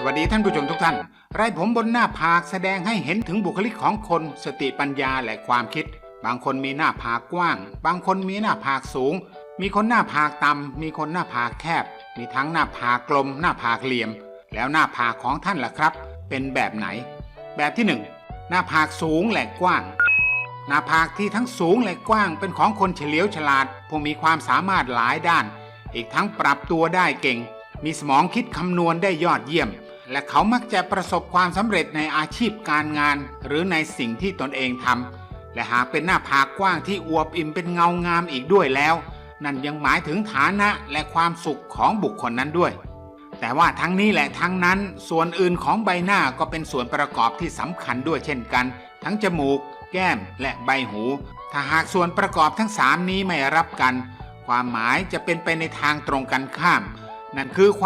สวัสดีท่านผู้ชมทุกท่าน ไรผมบนหน้าผากแสดงให้เห็นถึงบุคลิกของคนสติปัญญาและความคิด บางคนมีหน้าผากกว้าง บางคนมีหน้าผากสูง มีคนหน้าผากต่ำ มีคนหน้าผากแคบ มีทั้งหน้าผากกลม หน้าผากเหลี่ยม แล้วหน้าผากของท่านล่ะครับ เป็นแบบไหน แบบที่หนึ่งหน้าผากสูงและกว้าง หน้าผากที่ทั้งสูงและกว้าง เป็นของคนเฉลียวฉลาดผู้มีความสามารถหลายด้าน อีกทั้งปรับตัวได้เก่ง มีสมองคิดคำนวณได้ยอดเยี่ยม และเขามักจะประสบความสำเร็จในอาชีพการงาน หรือในสิ่งที่ตนเองทำและหากเป็นหน้าผากกว้างที่อวบอิ่มเป็นเงางามอีกด้วยแล้ว นั่นยังหมายถึงฐานะและความสุขของบุคคลนั้นด้วย แต่ว่าทั้งนี้และทั้งนั้นส่วนอื่นของใบหน้าก็เป็นส่วนประกอบที่สำคัญด้วยเช่นกัน ทั้งจมูก แก้ม และใบหู ถ้าหากส่วนประกอบทั้งสามนี้ไม่รับกัน ความหมายจะเป็นไปในทางตรงกันข้าม นั่นคือความ